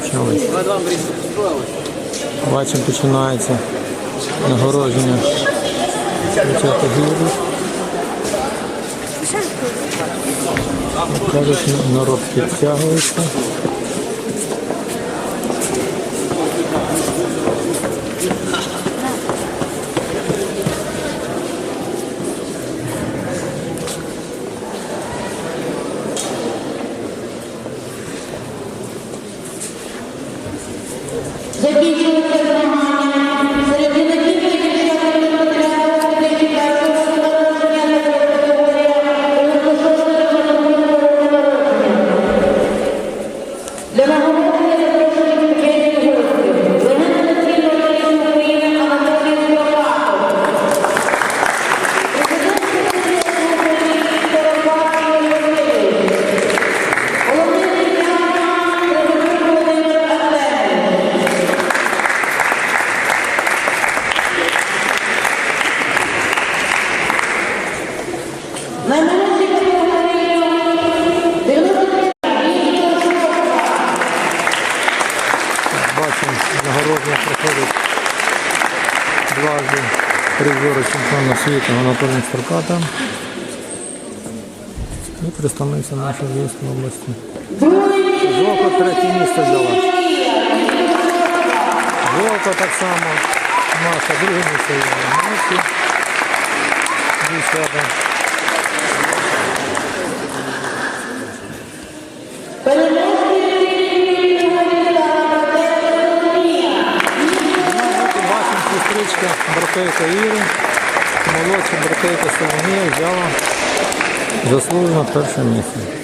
почалися. Бачимо, починається нагородження гірів. Кажуть, народ підтягується. Нагородження проходить дважди призори чемпіона світу Анатолій Старката і представниця нашої Львівської області. Жовка третє місце взяла. Жовка так само. Наша друге місце. Молодці. Дівчата. Сестричка братейка Іри, молодша братейка Соломія взяла заслужено перше місце.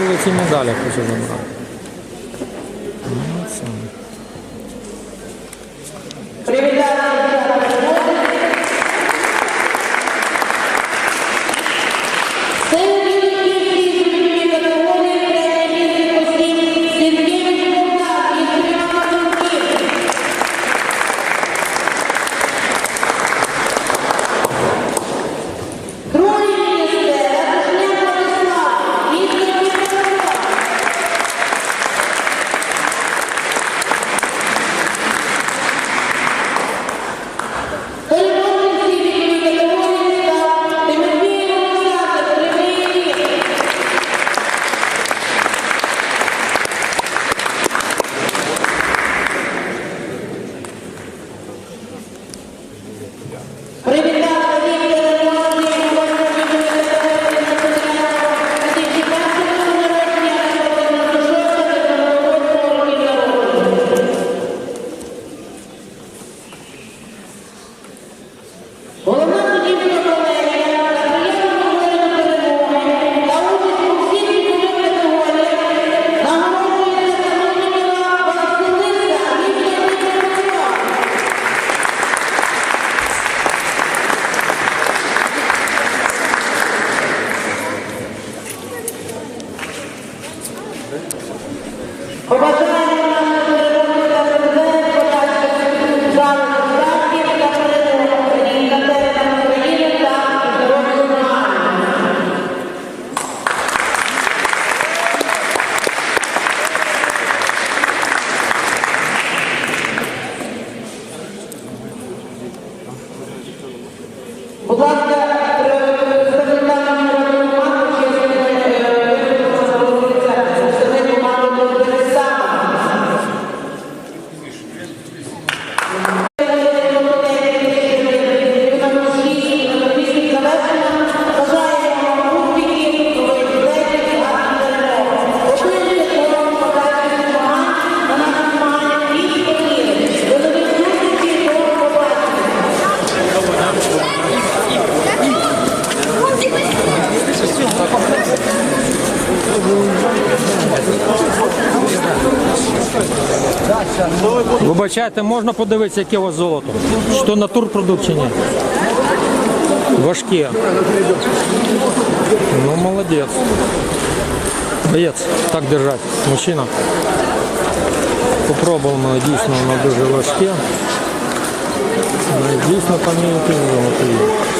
Ці золоті медалі хочу забрати. 고맙습니다. Вибачайте, можна подивитися, яке у вас золото? Що натурпродукт чи ні? Важке. Ну, молодець. Боєць, так держать. Мужчина. Попробуємо, дійсно, воно дуже важке. Дійсно поміряти золото. є.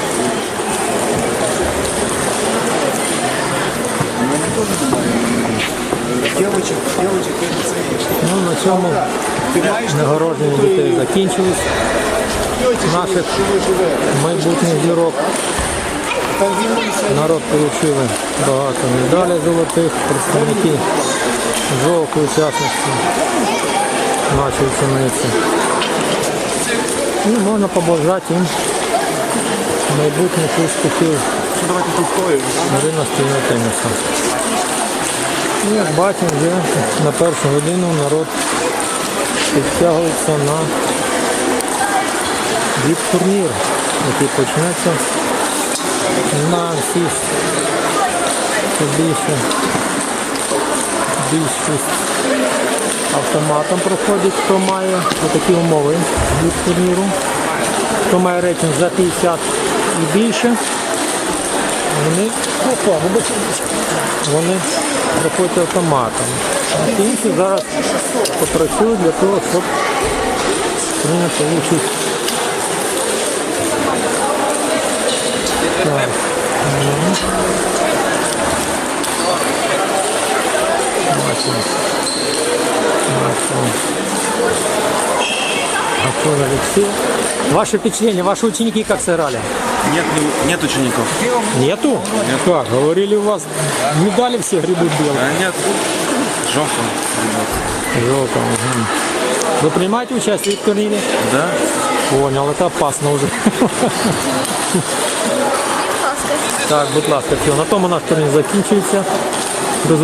Девочек, девочек, это ценишь. Ну, на цьому нагородження дітей закінчились. Наших майбутніх зірок. Народ отримали багато медалей золотих, представники жовтої учасності нашої учениці. І можна побажати їм майбутніх успіхів Давайте тут стоїмо. гри настільного тенісу. І як бачимо, вже на першу годину народ підтягується на від турнір, який почнеться на всіх більше більшість автоматом проходить, хто має такі умови від турніру. Хто має рейтинг за 50 і більше, вони, опа, вони проходять автоматом. А інші зараз попрацюють для того, щоб прийняти участь. Так. ну. Алексей. Ваши впечатления, ваши ученики как сыграли? Нет, не- нет учеников. Нету? Как? Говорили, у вас медали все грибут белые. А нет. Жовто. Желтом. мгм. Вы принимаете участие в турнире? Да? Понял, это опасно уже. Так, будь ласка, все. На тому наш турнір закінчується. До зу-